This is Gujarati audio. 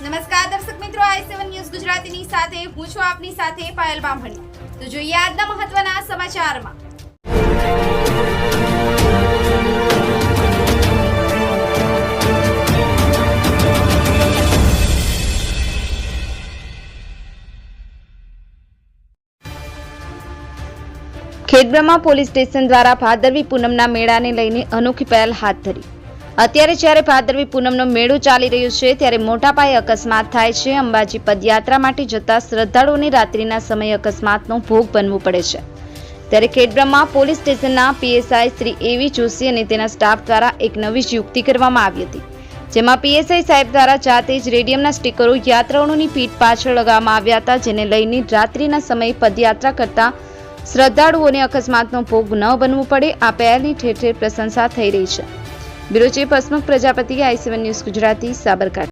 નમસ્કાર, દર્શક મિત્રો, આઈ સેવન ન્યૂઝ ગુજરાતીની સાથે, હું છું આપની સાથે પાયલ બામણી. તો જોઈએ આજના મહત્વના સમાચારમાં. ખેડબ્રહ્મા પોલીસ સ્ટેશન દ્વારા ભાદરવી પૂનમના મેળાને લઈને અનોખી પહેલ હાથ ધરી. અત્યારે જ્યારે ભાદરવી પૂનમનો મેળો ચાલી રહ્યો છે, ત્યારે મોટા પાયે અકસ્માત થાય છે. અંબાજી પદયાત્રા માટે જતા શ્રદ્ધાળુઓને રાત્રિના સમયે અકસ્માતનો ભોગ બનવું પડે છે. ત્યારે ખેડબ્રહ્મા પોલીસ સ્ટેશનના PSI Shri A V Joshi અને તેના સ્ટાફ દ્વારા એક નવી જ યુક્તિ કરવામાં આવી હતી. જેમાં પીએસઆઈ સાહેબ દ્વારા જાતે જ રેડિયમના સ્ટીકરો, યાત્રાળુઓની પીઠ પાછળ લગાવવામાં આવ્યા હતા, જેને લઈને રાત્રિના સમયે પદયાત્રા કરતા શ્રદ્ધાળુઓને અકસ્માતનો ભોગ ન બનવું પડે. આ પહેલની ઠેર ઠેર પ્રશંસા થઈ રહી છે. Bureau chief Hasmukh Prajapati I news Gujarati Sabarkantha.